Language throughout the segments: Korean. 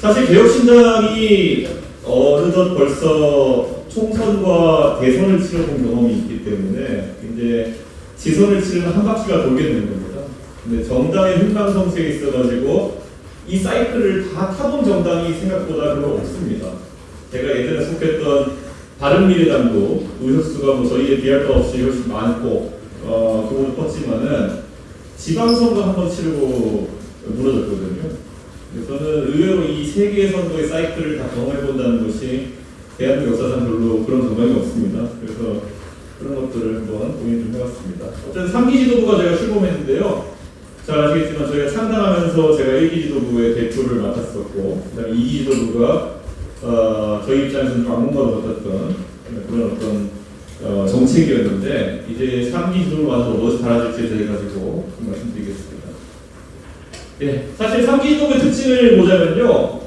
사실 개혁신당이 어느덧 벌써 총선과 대선을 치러본 경험이 있기 때문에 이제 지선을 치르는 한 바퀴가 돌게 되는 겁니다. 근데 정당의 흥망성쇠에 있어가지고 이 사이클을 다 타본 정당이 생각보다 별로 없습니다. 제가 예전에 속했던 바른미래당도 의석수가 뭐 저희에 비할 바 없이 훨씬 많고 어, 그보다 컸지만은 지방선거 한번 치르고 무너졌거든요. 저는 의외로 이 세 개의 선거의 사이클을 다 경험해 본다는 것이 대한민국 역사상 별로 그런 경험이 없습니다. 그래서 그런 것들을 한번 고민 좀 해봤습니다. 어쨌든 3기 지도부가 제가 출범했는데요. 잘 아시겠지만 저희가 창당하면서 제가 1기 지도부의 대표를 맡았었고 그 다음에 2기 지도부가 어, 저희 입장에서는 좀 악몽과도 같았던 그런 어떤 어, 정책이었는데 이제 3기 지도로 와서 무엇이 달라질지에 대해 가지고 좀 말씀드리겠습니다. 예, 사실 3기 지도부의 특징을 보자면요.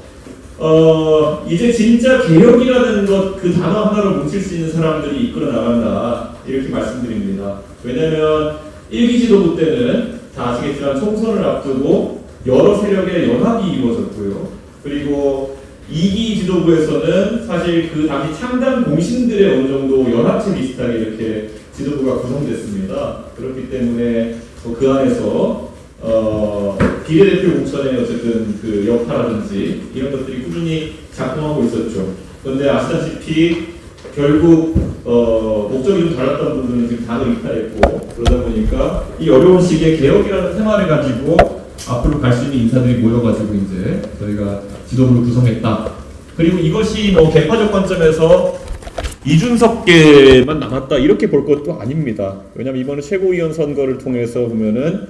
어, 이제 진짜 개혁이라는 것 그 단어 하나로 뭉칠 수 있는 사람들이 이끌어 나간다. 이렇게 말씀드립니다. 왜냐면 1기 지도부 때는 다 아시겠지만 총선을 앞두고 여러 세력의 연합이 이루어졌고요. 그리고 2기 지도부에서는 사실 그 당시 창당 공신들의 어느 정도 연합체 비슷하게 이렇게 지도부가 구성됐습니다. 그렇기 때문에 뭐그 안에서 어, 비례대표 공천의 어쨌든 그 역할이라든지 이런 것들이 꾸준히 작동하고 있었죠. 그런데 아시다시피 결국 어, 목적이 좀 달랐던 부분은 지금 당을 이탈했고 그러다 보니까 이 어려운 시기에 개혁이라는 테마를 가지고 앞으로 갈 수 있는 인사들이 모여가지고 이제 저희가 지도부를 구성했다. 그리고 이것이 뭐 개파적 관점에서 이준석계만 남았다 이렇게 볼 것도 아닙니다. 왜냐하면 이번에 최고위원 선거를 통해서 보면은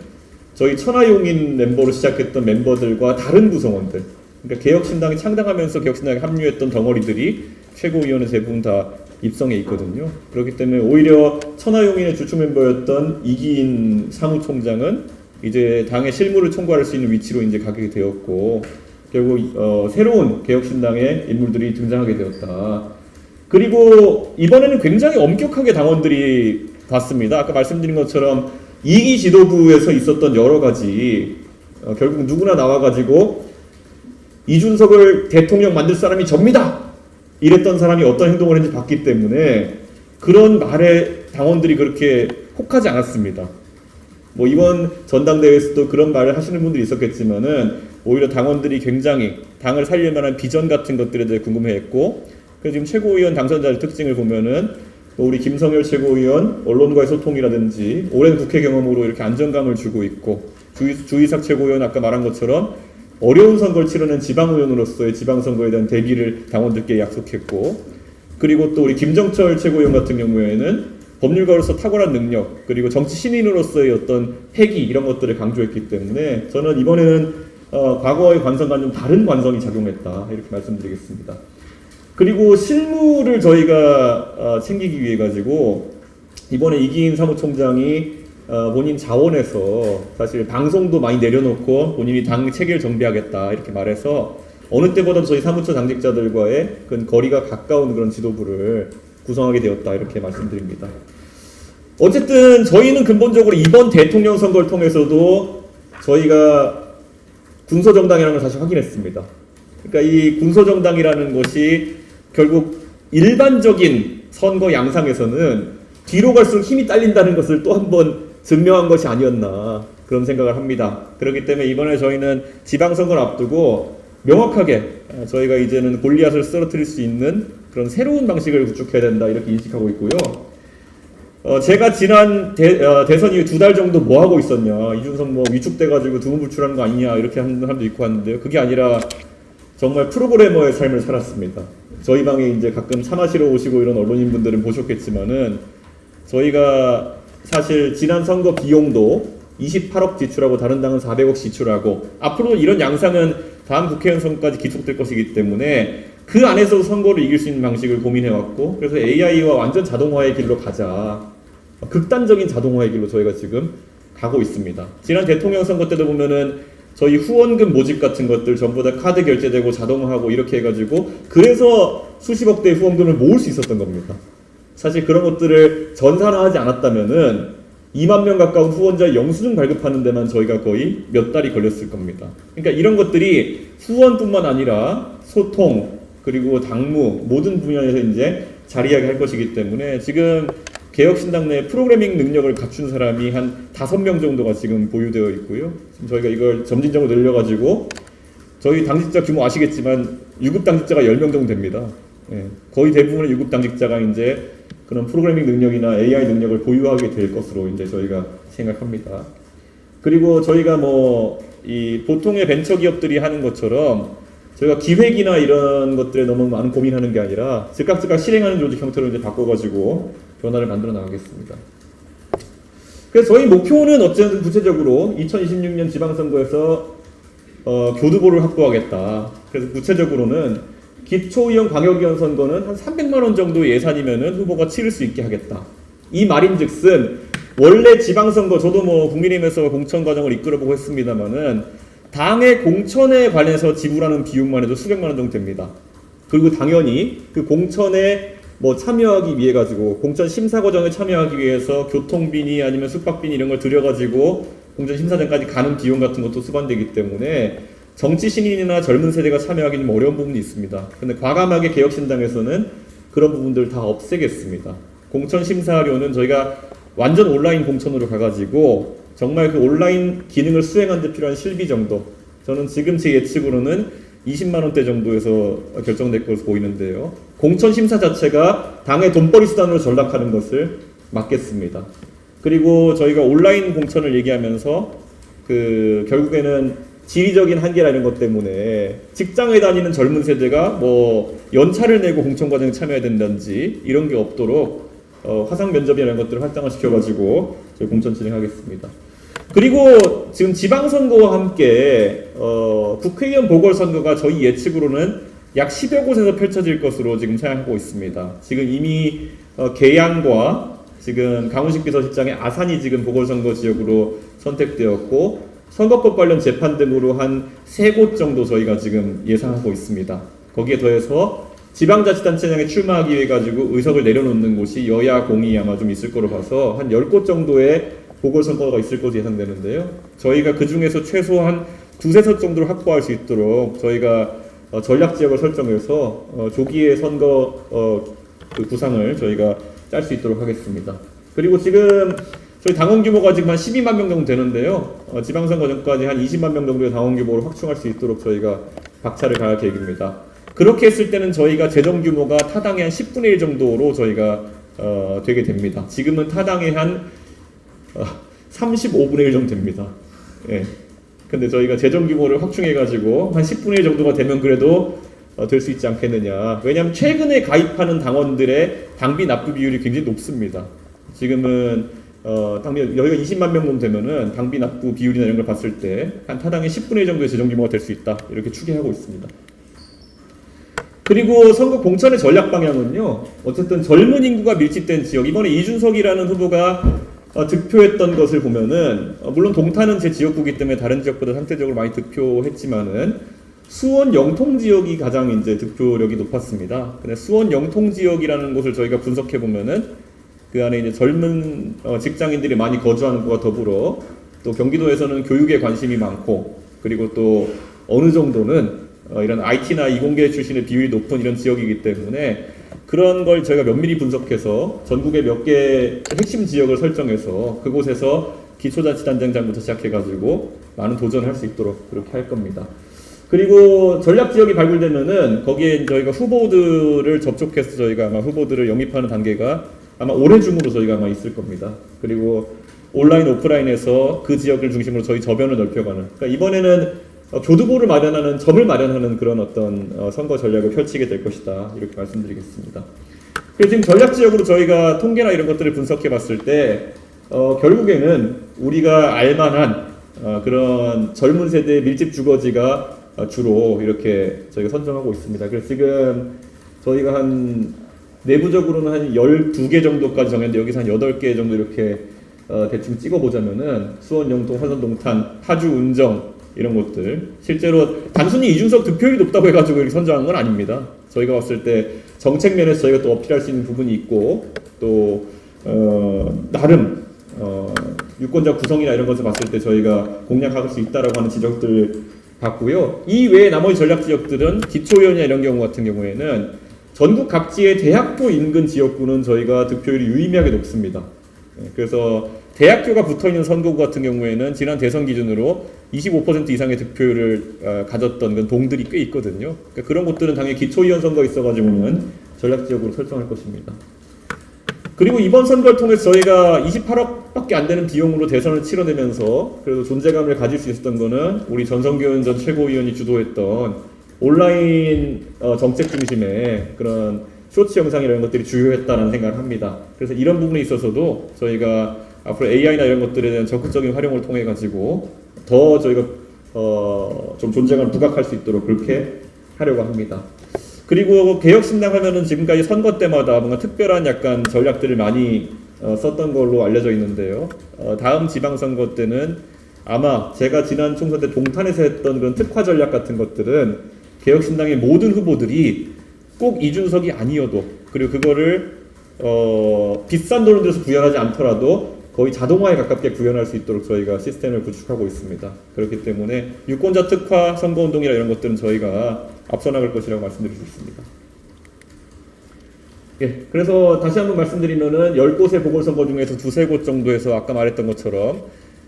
저희 천하용인 멤버로 시작했던 멤버들과 다른 구성원들, 그러니까 개혁신당이 창당하면서 개혁신당에 합류했던 덩어리들이 최고위원회 대부분 다 입성해 있거든요. 그렇기 때문에 오히려 천하용인의 주축 멤버였던 이기인 사무총장은 이제 당의 실무를 총괄할 수 있는 위치로 이제 가게 되었고 결국 어, 새로운 개혁신당의 인물들이 등장하게 되었다. 그리고 이번에는 굉장히 엄격하게 당원들이 봤습니다. 아까 말씀드린 것처럼 이기 지도부에서 있었던 여러 가지 어, 결국 누구나 나와가지고 이준석을 대통령 만들 사람이 접니다. 이랬던 사람이 어떤 행동을 했는지 봤기 때문에 그런 말에 당원들이 그렇게 혹하지 않았습니다. 뭐 이번 전당대회에서도 그런 말을 하시는 분들이 있었겠지만은 오히려 당원들이 굉장히 당을 살릴 만한 비전 같은 것들에 대해 궁금해했고 그래서 지금 최고위원 당선자의 특징을 보면은 뭐 우리 김성열 최고위원 언론과의 소통이라든지 오랜 국회 경험으로 이렇게 안정감을 주고 있고 주의, 주의삭 최고위원 아까 말한 것처럼 어려운 선거를 치르는 지방의원으로서의 지방선거에 대한 대비를 당원들께 약속했고 그리고 또 우리 김정철 최고위원 같은 경우에는 법률가로서 탁월한 능력 그리고 정치 신인으로서의 어떤 패기 이런 것들을 강조했기 때문에 저는 이번에는 어, 과거의 관성과 좀 다른 관성이 작용했다 이렇게 말씀드리겠습니다. 그리고 실무를 저희가 어, 챙기기 위해 가지고 이번에 이기인 사무총장이 어, 본인 자원에서 사실 방송도 많이 내려놓고 본인이 당 체계를 정비하겠다 이렇게 말해서 어느 때보다 저희 사무처 당직자들과의 그 거리가 가까운 그런 지도부를 구성하게 되었다 이렇게 말씀드립니다. 어쨌든 저희는 근본적으로 이번 대통령 선거를 통해서도 저희가 군소정당이라는 걸 다시 확인했습니다. 그러니까 이 군소정당이라는 것이 결국 일반적인 선거 양상에서는 뒤로 갈수록 힘이 딸린다는 것을 또 한 번 증명한 것이 아니었나 그런 생각을 합니다. 그렇기 때문에 이번에 저희는 지방선거를 앞두고 명확하게 아, 저희가 이제는 골리앗을 쓰러뜨릴 수 있는 그런 새로운 방식을 구축해야 된다 이렇게 인식하고 있고요. 어, 제가 지난 대, 어, 대선 이후 두 달 정도 뭐 하고 있었냐 이준석 뭐 위축돼가지고 두문불출하는 거 아니냐 이렇게 하는 사람도 있고 하는데요. 그게 아니라 정말 프로그래머의 삶을 살았습니다. 저희 방에 이제 가끔 차 마시러 오시고 이런 언론인 분들은 보셨겠지만은 저희가 사실 지난 선거 비용도 28억 지출하고 다른 당은 400억 지출하고 앞으로 이런 양상은 다음 국회의원 선거까지 기속될 것이기 때문에 그 안에서 선거를 이길 수 있는 방식을 고민해 왔고 그래서 AI와 완전 자동화의 길로 가자 극단적인 자동화의 길로 저희가 지금 가고 있습니다. 지난 대통령 선거 때도 보면은 저희 후원금 모집 같은 것들 전부 다 카드 결제되고 자동화하고 이렇게 해가지고 그래서 수십억 대의 후원금을 모을 수 있었던 겁니다. 사실 그런 것들을 전산화하지 않았다면은 2만 명 가까운 후원자 영수증 발급하는 데만 저희가 거의 몇 달이 걸렸을 겁니다. 그러니까 이런 것들이 후원뿐만 아니라 소통 그리고 당무 모든 분야에서 이제 자리하게 할 것이기 때문에 지금 개혁신당 내 프로그래밍 능력을 갖춘 사람이 한 다섯 명 정도가 지금 보유되어 있고요. 저희가 이걸 점진적으로 늘려가지고 저희 당직자 규모 아시겠지만 유급 당직자가 10명 정도 됩니다. 예, 거의 대부분의 유급 당직자가 이제 그런 프로그래밍 능력이나 AI 능력을 보유하게 될 것으로 이제 저희가 생각합니다. 그리고 저희가 뭐 이 보통의 벤처 기업들이 하는 것처럼 저희가 기획이나 이런 것들에 너무 많은 고민하는 게 아니라 즉각 즉각 실행하는 조직 형태로 이제 바꿔가지고 변화를 만들어 나가겠습니다. 그래서 저희 목표는 어쨌든 구체적으로 2026년 지방선거에서 어, 교두보를 확보하겠다. 그래서 구체적으로는 기초의원 광역의원 선거는 한 300만 원 정도 예산이면은 후보가 치를 수 있게 하겠다. 이 말인즉슨 원래 지방선거 저도 뭐 국민의힘에서 공천 과정을 이끌어보고 했습니다만은 당의 공천에 관해서 지불하는 비용만 해도 수백만 원 정도 됩니다. 그리고 당연히 그 공천에 뭐 참여하기 위해 가지고 공천 심사 과정에 참여하기 위해서 교통비니 아니면 숙박비니 이런 걸 들여가지고 공천 심사장까지 가는 비용 같은 것도 수반되기 때문에 정치 신인이나 젊은 세대가 참여하기는 좀 어려운 부분이 있습니다. 근데 과감하게 개혁신당에서는 그런 부분들을 다 없애겠습니다. 공천 심사료는 저희가 완전 온라인 공천으로 가가지고 정말 그 온라인 기능을 수행하는 데 필요한 실비 정도 저는 지금 제 예측으로는 20만 원대 정도에서 결정될 것으로 보이는데요. 공천 심사 자체가 당의 돈벌이 수단으로 전락하는 것을 막겠습니다. 그리고 저희가 온라인 공천을 얘기하면서 그 결국에는 지리적인 한계라 이런 것 때문에 직장에 다니는 젊은 세대가 뭐 연차를 내고 공천 과정에 참여해야 된다든지 이런 게 없도록 어, 화상 면접이라는 것들을 활성화 시켜가지고 저희 공천 진행하겠습니다. 그리고 지금 지방선거와 함께 어, 국회의원 보궐선거가 저희 예측으로는 약 10여 곳에서 펼쳐질 것으로 지금 생각하고 있습니다. 지금 이미 어, 계양과 지금 강훈식 비서실장의 아산이 지금 보궐선거 지역으로 선택되었고 선거법 관련 재판 등으로 한 세 곳 정도 저희가 지금 예상하고 있습니다. 거기에 더해서 지방자치단체장에 출마하기 위해 가지고 의석을 내려놓는 곳이 여야 공이 아마 좀 있을 거로 봐서 한 10곳 정도의 보궐선거가 있을 것으로 예상되는데요. 저희가 그 중에서 최소한 두세 석 정도를 확보할 수 있도록 저희가 어, 전략 지역을 설정해서 어, 조기에 선거 어, 그 구상을 저희가 짤 수 있도록 하겠습니다. 그리고 지금 저희 당원 규모가 지금 한 12만 명 정도 되는데요. 어, 지방선거 전까지 한 20만 명 정도의 당원 규모를 확충할 수 있도록 저희가 박차를 가할 계획입니다. 그렇게 했을 때는 저희가 재정 규모가 타당의 한 10분의 1 정도로 저희가 어, 되게 됩니다. 지금은 타당의 한 어, 35분의 1 정도 됩니다. 예. 근데 저희가 재정 규모를 확충해가지고 한 10분의 1 정도가 되면 그래도 어, 될 수 있지 않겠느냐. 왜냐하면 최근에 가입하는 당원들의 당비 납부 비율이 굉장히 높습니다. 지금은 어, 당비 여기가 20만 명 정도 되면은 당비 납부 비율이나 이런 걸 봤을 때 한 타당의 10분의 1 정도의 재정 규모가 될 수 있다. 이렇게 추계하고 있습니다. 그리고 선거 공천의 전략 방향은요. 어쨌든 젊은 인구가 밀집된 지역 이번에 이준석이라는 후보가 어, 득표했던 것을 보면은 어, 물론 동탄은 제 지역구기 때문에 다른 지역보다 상대적으로 많이 득표했지만은 수원 영통 지역이 가장 이제 득표력이 높았습니다. 근데 수원 영통 지역이라는 곳을 저희가 분석해 보면은 그 안에 이제 젊은 어, 직장인들이 많이 거주하는 것과 더불어 또 경기도에서는 교육에 관심이 많고 그리고 또 어느 정도는 어, 이런 IT나 이공계 출신의 비율이 높은 이런 지역이기 때문에 그런 걸 저희가 면밀히 분석해서 전국의 몇개 핵심 지역을 설정해서 그곳에서 기초자치단장장부터 시작해가지고 많은 도전을 할 수 있도록 그렇게 할 겁니다. 그리고 전략 지역이 발굴되면은 거기에 저희가 후보들을 접촉해서 저희가 아마 후보들을 영입하는 단계가 아마 올해 중으로 저희가 아마 있을 겁니다. 그리고 온라인 오프라인에서 그 지역을 중심으로 저희 저변을 넓혀가는. 그러니까 이번에는 어, 교두보를 마련하는 점을 마련하는 그런 어떤 어, 선거 전략을 펼치게 될 것이다 이렇게 말씀드리겠습니다. 그래서 지금 전략 지역으로 저희가 통계나 이런 것들을 분석해 봤을 때 어, 결국에는 우리가 알만한 어, 그런 젊은 세대의 밀집 주거지가 어, 주로 이렇게 저희가 선정하고 있습니다. 그래서 지금 저희가 한 내부적으로는 한 12개 정도까지 정했는데 여기서 한 8개 정도 이렇게 어, 대충 찍어보자면은 수원, 영통, 화성, 동탄, 파주, 운정 이런 것들 실제로 단순히 이준석 득표율이 높다고 해가지고 이렇게 선정한 건 아닙니다. 저희가 봤을 때 정책 면에서 저희가 또 어필할 수 있는 부분이 있고 또 어, 나름 어, 유권자 구성이나 이런 것을 봤을 때 저희가 공략할 수 있다라고 하는 지적들 봤고요. 이 외에 나머지 전략 지역들은 기초의원이나 이런 경우 같은 경우에는 전국 각지의 대학교 인근 지역구는 저희가 득표율이 유의미하게 높습니다. 네, 그래서 대학교가 붙어 있는 선거구 같은 경우에는 지난 대선 기준으로 25% 이상의 득표율을 어, 가졌던 그런 동들이 꽤 있거든요. 그러니까 그런 곳들은 당연히 기초의원 선거 있어가지고는 전략 지역으로 설정할 것입니다. 그리고 이번 선거를 통해서 저희가 28억밖에 안 되는 비용으로 대선을 치러내면서 그래도 존재감을 가질 수 있었던 거는 우리 전성규 전 최고위원이 주도했던 온라인 어, 정책 중심의 그런 쇼츠 영상 이런 것들이 주요했다는 생각을 합니다. 그래서 이런 부분에 있어서도 저희가 앞으로 AI나 이런 것들에 대한 적극적인 활용을 통해 가지고 더 저희가 어, 좀 존재감을 부각할 수 있도록 그렇게 하려고 합니다. 그리고 개혁신당 하면은 지금까지 선거 때마다 뭔가 특별한 약간 전략들을 많이 어, 썼던 걸로 알려져 있는데요. 어, 다음 지방선거 때는 아마 제가 지난 총선 때 동탄에서 했던 그런 특화 전략 같은 것들은 개혁신당의 모든 후보들이 꼭 이준석이 아니어도 그리고 그거를 어, 비싼 돈을 들여서 구현하지 않더라도 거의 자동화에 가깝게 구현할 수 있도록 저희가 시스템을 구축하고 있습니다. 그렇기 때문에 유권자 특화 선거운동이나 이런 것들은 저희가 앞서 나갈 것이라고 말씀드릴 수 있습니다. 예, 그래서 다시 한번 말씀드리면은 10곳의 보궐선거 중에서 두세 곳 정도에서 아까 말했던 것처럼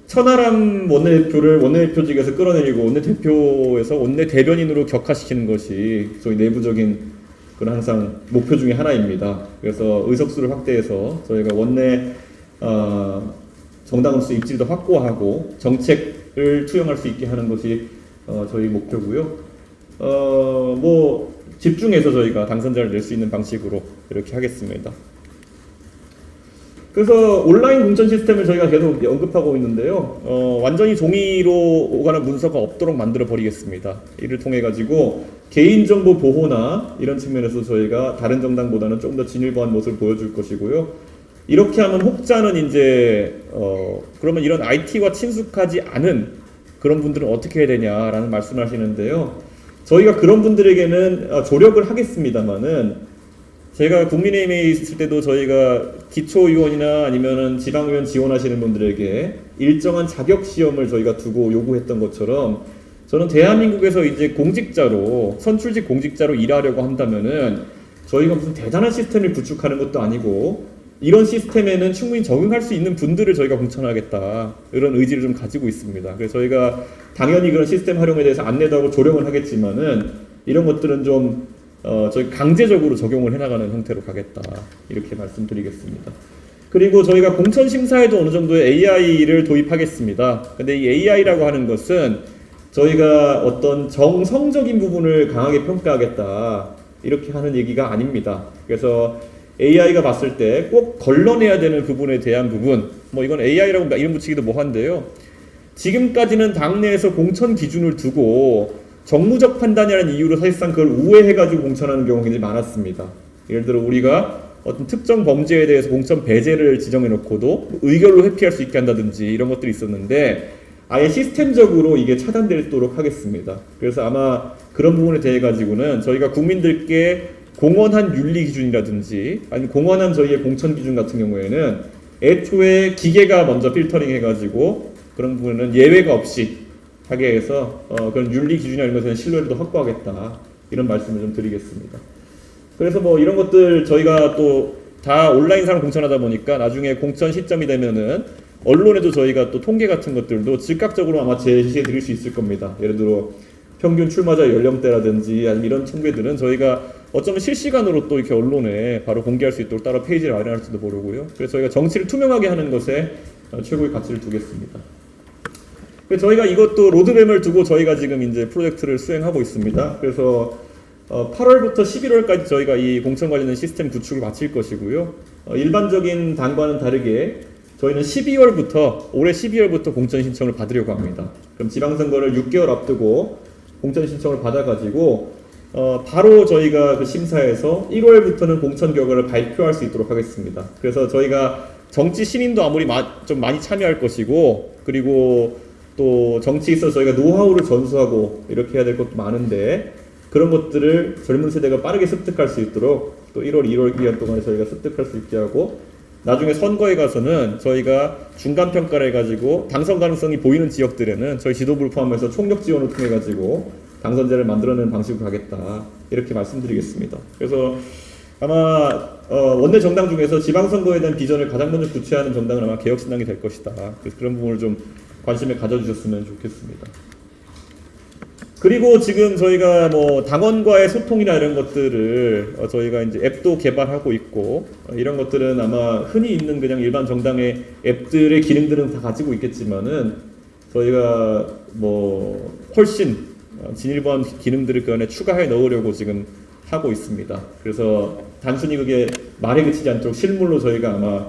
천하람 원내대표를 원내대표직에서 끌어내리고 원내대표에서 원내대변인으로 격화시키는 것이 저희 내부적인 그런 항상 목표 중에 하나입니다. 그래서 의석수를 확대해서 저희가 원내 어, 정당수 입지도 확보하고 정책을 투영할 수 있게 하는 것이 어, 저희 목표고요. 어, 뭐 집중해서 저희가 당선자를 낼 수 있는 방식으로 이렇게 하겠습니다. 그래서 온라인 공천 시스템을 저희가 계속 언급하고 있는데요. 어, 완전히 종이로 오가는 문서가 없도록 만들어 버리겠습니다. 이를 통해 가지고 개인정보 보호나 이런 측면에서 저희가 다른 정당보다는 조금 더 진일보한 모습을 보여줄 것이고요. 이렇게 하면 혹자는 이제 어, 그러면 이런 IT와 친숙하지 않은 그런 분들은 어떻게 해야 되냐라는 말씀을 하시는데요. 저희가 그런 분들에게는 어, 조력을 하겠습니다만은 제가 국민의힘에 있을 때도 저희가 기초의원이나 아니면은 지방의원 지원하시는 분들에게 일정한 자격 시험을 저희가 두고 요구했던 것처럼 저는 대한민국에서 이제 공직자로 선출직 공직자로 일하려고 한다면은 저희가 무슨 대단한 시스템을 구축하는 것도 아니고 이런 시스템에는 충분히 적응할 수 있는 분들을 저희가 공천하겠다 이런 의지를 좀 가지고 있습니다. 그래서 저희가 당연히 그런 시스템 활용에 대해서 안내도 하고 조령을 하겠지만은 이런 것들은 좀 어, 저희 강제적으로 적용을 해나가는 형태로 가겠다 이렇게 말씀드리겠습니다. 그리고 저희가 공천 심사에도 어느 정도의 AI를 도입하겠습니다. 근데 이 AI라고 하는 것은 저희가 어떤 정성적인 부분을 강하게 평가하겠다 이렇게 하는 얘기가 아닙니다. 그래서 AI가 봤을 때 꼭 걸러내야 되는 부분에 대한 부분, 뭐 이건 AI라고 이름 붙이기도 뭐한데요. 지금까지는 당내에서 공천 기준을 두고 정무적 판단이라는 이유로 사실상 그걸 우회해가지고 공천하는 경우가 굉장히 많았습니다. 예를 들어 우리가 어떤 특정 범죄에 대해서 공천 배제를 지정해놓고도 의결로 회피할 수 있게 한다든지 이런 것들이 있었는데 아예 시스템적으로 이게 차단되도록 하겠습니다. 그래서 아마 그런 부분에 대해 가지고는 저희가 국민들께 공언한 윤리 기준이라든지 아니면 공언한 저희의 공천 기준 같은 경우에는 애초에 기계가 먼저 필터링 해가지고 그런 부분은 예외가 없이 하게 해서 어, 그런 윤리 기준이나 이런 것에 신뢰도 확보하겠다 이런 말씀을 좀 드리겠습니다. 그래서 뭐 이런 것들 저희가 또 다 온라인상 공천하다 보니까 나중에 공천 시점이 되면은 언론에도 저희가 또 통계 같은 것들도 즉각적으로 아마 제시해 드릴 수 있을 겁니다. 예를 들어 평균 출마자 연령대라든지 아니면 이런 통계들은 저희가 어쩌면 실시간으로 또 이렇게 언론에 바로 공개할 수 있도록 따로 페이지를 마련할지도 모르고요. 그래서 저희가 정치를 투명하게 하는 것에 어, 최고의 가치를 두겠습니다. 그래서 저희가 이것도 로드맵을 두고 저희가 지금 이제 프로젝트를 수행하고 있습니다. 그래서 어, 8월부터 11월까지 저희가 이 공천 관련된 시스템 구축을 마칠 것이고요. 어, 일반적인 당과는 다르게 저희는 12월부터 올해 12월부터 공천 신청을 받으려고 합니다. 그럼 지방선거를 6개월 앞두고 공천 신청을 받아가지고 어, 바로 저희가 그 심사에서 1월부터는 공천 결과를 발표할 수 있도록 하겠습니다. 그래서 저희가 정치 신인도 아무리 마, 좀 많이 참여할 것이고 그리고 또 정치에 있어서 저희가 노하우를 전수하고 이렇게 해야 될 것도 많은데 그런 것들을 젊은 세대가 빠르게 습득할 수 있도록 또 1월, 2월 기간 동안에 저희가 습득할 수 있게 하고 나중에 선거에 가서는 저희가 중간 평가를 해가지고 당선 가능성이 보이는 지역들에는 저희 지도부를 포함해서 총력 지원을 통해 가지고 당선자를 만들어내는 방식으로 가겠다 이렇게 말씀드리겠습니다. 그래서 아마 어, 원내 정당 중에서 지방선거에 대한 비전을 가장 먼저 구체하는 정당은 아마 개혁신당이 될 것이다. 그래서 그런 부분을 좀 관심을 가져주셨으면 좋겠습니다. 그리고 지금 저희가 뭐 당원과의 소통이나 이런 것들을 어, 저희가 이제 앱도 개발하고 있고 어, 이런 것들은 아마 흔히 있는 그냥 일반 정당의 앱들의 기능들은 다 가지고 있겠지만은 저희가 뭐 훨씬 어, 진일보한 기능들을 그 안에 추가해 넣으려고 지금 하고 있습니다. 그래서 단순히 그게 말에 그치지 않도록 실물로 저희가 아마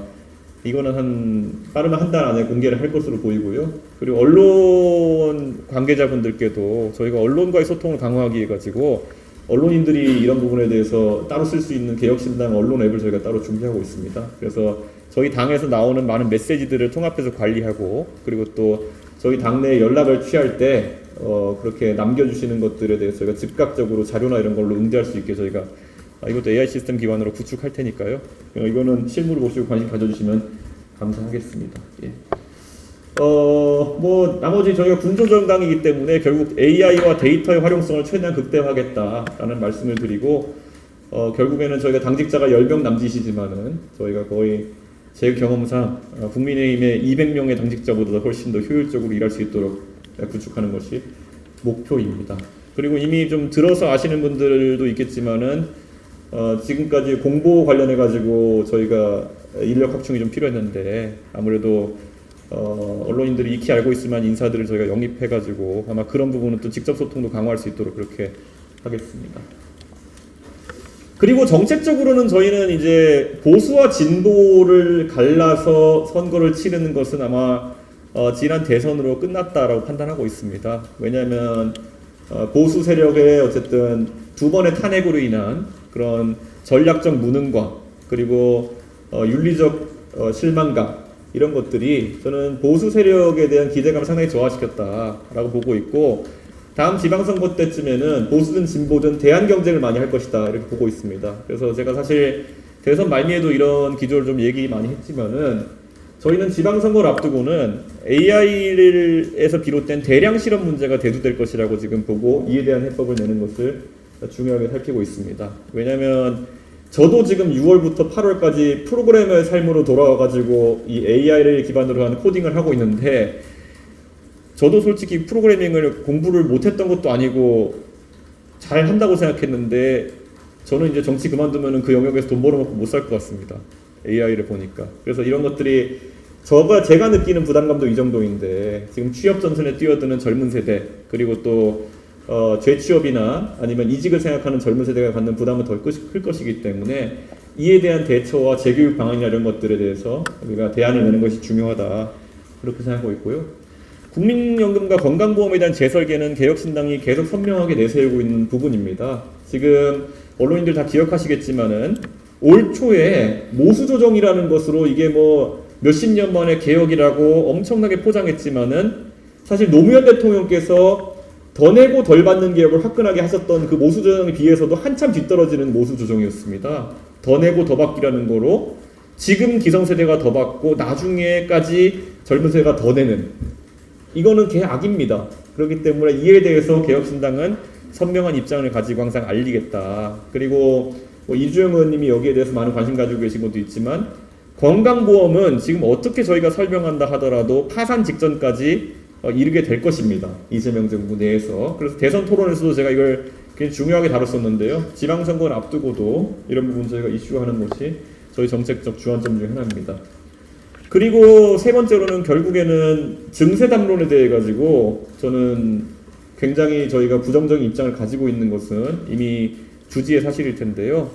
이거는 한 빠르면 한 달 안에 공개를 할 것으로 보이고요. 그리고 언론 관계자분들께도 저희가 언론과의 소통을 강화하기 위해 가지고 언론인들이 이런 부분에 대해서 따로 쓸 수 있는 개혁신당 언론 앱을 저희가 따로 준비하고 있습니다. 그래서 저희 당에서 나오는 많은 메시지들을 통합해서 관리하고 그리고 또 저희 당내 연락을 취할 때 어, 그렇게 남겨주시는 것들에 대해서 저희가 즉각적으로 자료나 이런 걸로 응대할 수 있게 저희가 아, 이것도 AI 시스템 기반으로 구축할 테니까요. 어, 이거는 실무를 보시고 관심 가져주시면 감사하겠습니다. 예. 어, 뭐 나머지 저희가 군조정당이기 때문에 결국 AI와 데이터의 활용성을 최대한 극대화하겠다라는 말씀을 드리고 어, 결국에는 저희가 당직자가 10명 남짓이지만은 저희가 거의 제 경험상 어, 국민의힘의 200명의 당직자보다 훨씬 더 효율적으로 일할 수 있도록 구축하는 것이 목표입니다. 그리고 이미 좀 들어서 아시는 분들도 있겠지만은 어, 지금까지 공보 관련해 가지고 저희가 인력 확충이 좀 필요했는데 아무래도 어, 언론인들이 익히 알고 있을 만한 인사들을 저희가 영입해 가지고 아마 그런 부분은 또 직접 소통도 강화할 수 있도록 그렇게 하겠습니다. 그리고 정책적으로는 저희는 이제 보수와 진보를 갈라서 선거를 치르는 것은 아마 어, 지난 대선으로 끝났다라고 판단하고 있습니다. 왜냐하면 어, 보수 세력의 어쨌든 두 번의 탄핵으로 인한 그런 전략적 무능과 그리고 어, 윤리적 어, 실망감 이런 것들이 저는 보수 세력에 대한 기대감을 상당히 저하시켰다라고 보고 있고 다음 지방선거 때쯤에는 보수든 진보든 대안 경쟁을 많이 할 것이다 이렇게 보고 있습니다. 그래서 제가 사실 대선 말미에도 이런 기조를 좀 얘기 많이 했지만은 저희는 지방선거를 앞두고는 AI에서 비롯된 대량 실험 문제가 대두될 것이라고 지금 보고 이에 대한 해법을 내는 것을 중요하게 살피고 있습니다. 왜냐하면 저도 지금 6월부터 8월까지 프로그래머의 삶으로 돌아와 가지고 이 AI를 기반으로 하는 코딩을 하고 있는데 저도 솔직히 프로그래밍을 공부를 못했던 것도 아니고 잘 한다고 생각했는데 저는 이제 정치 그만두면 그 영역에서 돈 벌어먹고 못 살 것 같습니다. AI를 보니까. 그래서 이런 것들이 저가 제가 느끼는 부담감도 이 정도인데 지금 취업 전선에 뛰어드는 젊은 세대 그리고 또 어, 재취업이나 아니면 이직을 생각하는 젊은 세대가 갖는 부담은 더 클 것이기 때문에 이에 대한 대처와 재교육 방안이나 이런 것들에 대해서 우리가 대안을 내는 것이 중요하다 그렇게 생각하고 있고요. 국민연금과 건강보험에 대한 재설계는 개혁신당이 계속 선명하게 내세우고 있는 부분입니다. 지금 언론인들 다 기억하시겠지만은 올 초에 모수 조정이라는 것으로 이게 뭐 몇십 년 만에 개혁이라고 엄청나게 포장했지만은 사실 노무현 대통령께서 더 내고 덜 받는 개혁을 화끈하게 하셨던 그 모수 조정에 비해서도 한참 뒤떨어지는 모수 조정이었습니다. 더 내고 더 받기라는 거로 지금 기성세대가 더 받고 나중에까지 젊은 세대가 더 내는 이거는 개악입니다. 그렇기 때문에 이에 대해서 개혁신당은 선명한 입장을 가지고 항상 알리겠다. 그리고 뭐 이주영 의원님이 여기에 대해서 많은 관심 가지고 계신 것도 있지만 건강보험은 지금 어떻게 저희가 설명한다 하더라도 파산 직전까지 어, 이르게 될 것입니다. 이재명 정부 내에서. 그래서 대선 토론에서도 제가 이걸 굉장히 중요하게 다뤘었는데요. 지방선거를 앞두고도 이런 부분 저희가 이슈하는 것이 저희 정책적 주안점 중에 하나입니다. 그리고 세 번째로는 결국에는 증세 담론에 대해 가지고 저는 굉장히 저희가 부정적인 입장을 가지고 있는 것은 이미 주지의 사실일 텐데요.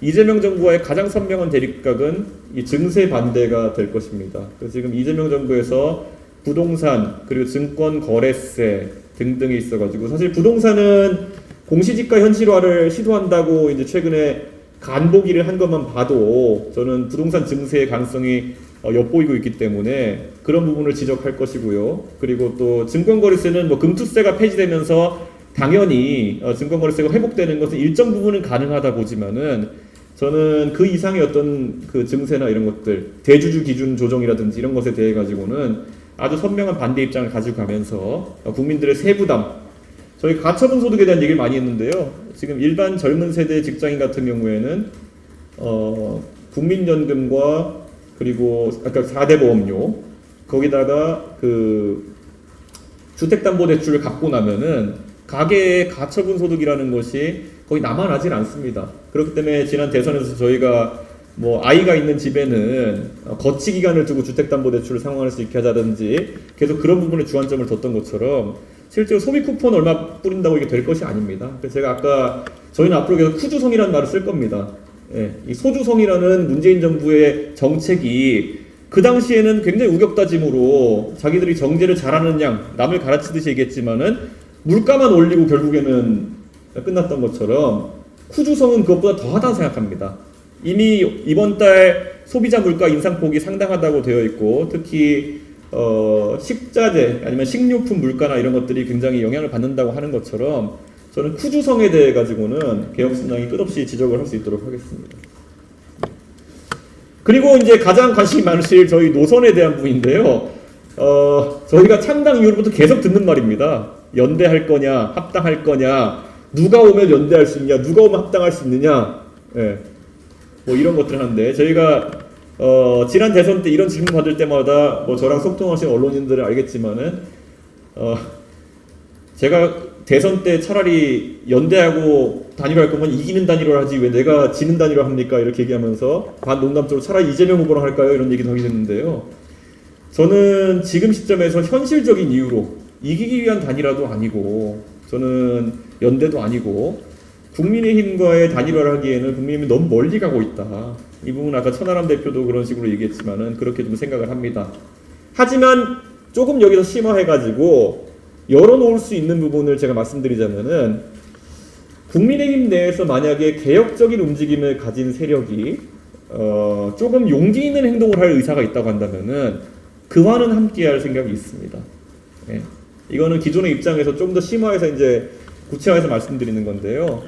이재명 정부와의 가장 선명한 대립각은 이 증세 반대가 될 것입니다. 그래서 지금 이재명 정부에서 부동산 그리고 증권 거래세 등등이 있어가지고 사실 부동산은 공시지가 현실화를 시도한다고 이제 최근에 간보기를 한 것만 봐도 저는 부동산 증세의 가능성이 어, 엿보이고 있기 때문에 그런 부분을 지적할 것이고요. 그리고 또 증권거래세는 뭐 금투세가 폐지되면서 당연히 어, 증권거래세가 회복되는 것은 일정 부분은 가능하다 보지만은 저는 그 이상의 어떤 그 증세나 이런 것들 대주주 기준 조정이라든지 이런 것에 대해 가지고는 아주 선명한 반대 입장을 가지고 가면서 국민들의 세부담 저희 가처분 소득에 대한 얘기를 많이 했는데요. 지금 일반 젊은 세대 직장인 같은 경우에는 어, 국민연금과 그리고 아까 4대 보험료 거기다가 그 주택담보대출을 갚고 나면은 가계의 가처분 소득이라는 것이 거의 남아나질 않습니다. 그렇기 때문에 지난 대선에서 저희가 뭐 아이가 있는 집에는 어, 거치 기간을 두고 주택담보대출을 상환할 수 있게 하자든지 계속 그런 부분에 주안점을 뒀던 것처럼 실제로 소비 쿠폰 얼마 뿌린다고 이게 될 것이 아닙니다. 그래서 제가 아까 저희는 앞으로 계속 쿠주성이라는 말을 쓸 겁니다. 예, 이 소주성이라는 문재인 정부의 정책이 그 당시에는 굉장히 우격다짐으로 자기들이 정제를 잘하는 양 남을 가르치듯이 얘기했지만은 물가만 올리고 결국에는 끝났던 것처럼 쿠주성은 그것보다 더하다고 생각합니다. 이미 이번 달 소비자 물가 인상폭이 상당하다고 되어 있고 특히 어, 식자재 아니면 식료품 물가나 이런 것들이 굉장히 영향을 받는다고 하는 것처럼 저는 쿠주성에 대해 가지고는 개혁신당이 끝없이 지적을 할 수 있도록 하겠습니다. 그리고 이제 가장 관심이 많으실 저희 노선에 대한 부분인데요. 어, 저희가 창당 이후부터 계속 듣는 말입니다. 연대할 거냐, 합당할 거냐, 누가 오면 연대할 수 있냐, 누가 오면 합당할 수 있느냐, 예. 뭐 이런 것들 하는데 저희가 어, 지난 대선 때 이런 질문 받을 때마다 뭐 저랑 소통하신 언론인들은 알겠지만은 어, 제가 대선 때 차라리 연대하고 단일화할 거면 이기는 단일화를 하지 왜 내가 지는 단일화 합니까 이렇게 얘기하면서 반 농담적으로 차라리 이재명 후보랑 할까요 이런 얘기도 하게 됐는데요. 저는 지금 시점에서 현실적인 이유로 이기기 위한 단일화도 아니고 저는 연대도 아니고 국민의힘과의 단일화를 하기에는 국민의힘이 너무 멀리 가고 있다. 이 부분 아까 천하람 대표도 그런 식으로 얘기했지만은 그렇게 좀 생각을 합니다. 하지만 조금 여기서 심화해가지고 열어놓을 수 있는 부분을 제가 말씀드리자면은 국민의힘 내에서 만약에 개혁적인 움직임을 가진 세력이 어, 조금 용기 있는 행동을 할 의사가 있다고 한다면은 그와는 함께할 생각이 있습니다. 예. 이거는 기존의 입장에서 좀 더 심화해서 이제 구체화해서 말씀드리는 건데요.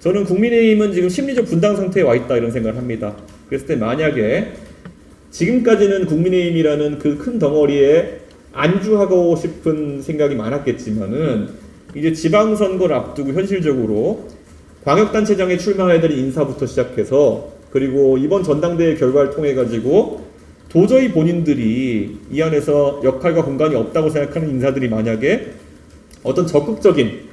저는 국민의힘은 지금 심리적 분당 상태에 와 있다 이런 생각을 합니다. 그랬을 때 만약에 지금까지는 국민의힘이라는 그 큰 덩어리에 안주하고 싶은 생각이 많았겠지만은 이제 지방선거를 앞두고 현실적으로 광역단체장에 출마해야 될 인사부터 시작해서 그리고 이번 전당대회 결과를 통해 가지고 도저히 본인들이 이 안에서 역할과 공간이 없다고 생각하는 인사들이 만약에 어떤 적극적인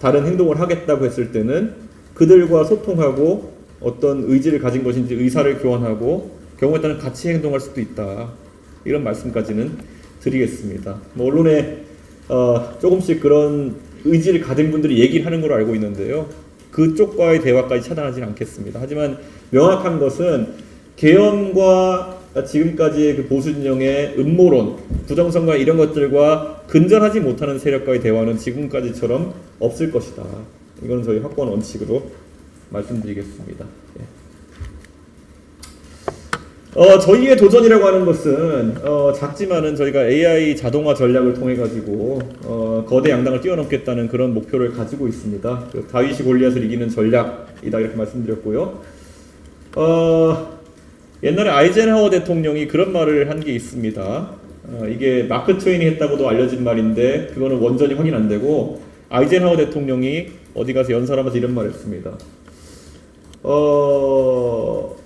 다른 행동을 하겠다고 했을 때는 그들과 소통하고 어떤 의지를 가진 것인지 의사를 교환하고 경우에 따라 같이 행동할 수도 있다 이런 말씀까지는 드리겠습니다. 뭐 언론에 어, 조금씩 그런 의지를 가진 분들이 얘기를 하는 걸로 알고 있는데요. 그쪽과의 대화까지 차단하지는 않겠습니다. 하지만 명확한 것은 계엄과 지금까지의 그 보수 진영의 음모론, 부정선거 이런 것들과 근절하지 못하는 세력과의 대화는 지금까지처럼 없을 것이다. 이거는 저희 확고한 원칙으로 말씀드리겠습니다. 예. 어, 저희의 도전이라고 하는 것은 어, 작지만은 저희가 AI 자동화 전략을 통해 가지고 어, 거대 양당을 뛰어넘겠다는 그런 목표를 가지고 있습니다. 그 다윗이 골리앗을 이기는 전략이다 이렇게 말씀드렸고요. 어, 옛날에 아이젠하워 대통령이 그런 말을 한 게 있습니다. 어, 이게 마크 트웨인이 했다고도 알려진 말인데 그거는 원전이 확인 안 되고 아이젠하워 대통령이 어디 가서 연설하면서 이런 말을 했습니다. 어,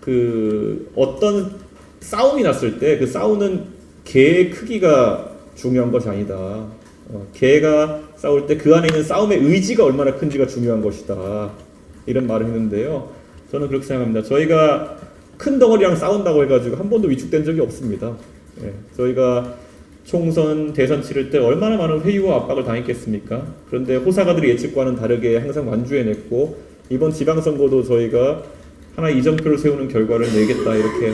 그 어떤 싸움이 났을 때 그 싸우는 개의 크기가 중요한 것이 아니다. 어, 개가 싸울 때 그 안에 있는 싸움의 의지가 얼마나 큰지가 중요한 것이다. 이런 말을 했는데요. 저는 그렇게 생각합니다. 저희가 큰 덩어리랑 싸운다고 해가지고 한 번도 위축된 적이 없습니다. 예, 저희가 총선 대선 치를 때 얼마나 많은 회유와 압박을 당했겠습니까? 그런데 호사가들의 예측과는 다르게 항상 완주해냈고 이번 지방선거도 저희가 하나 이정표를 세우는 결과를 내겠다 이렇게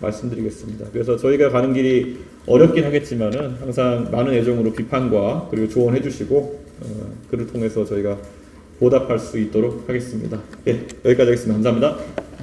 말씀드리겠습니다. 그래서 저희가 가는 길이 어렵긴 하겠지만은 항상 많은 애정으로 비판과 그리고 조언해 주시고 어, 그를 통해서 저희가 보답할 수 있도록 하겠습니다. 예, 여기까지 하겠습니다. 감사합니다.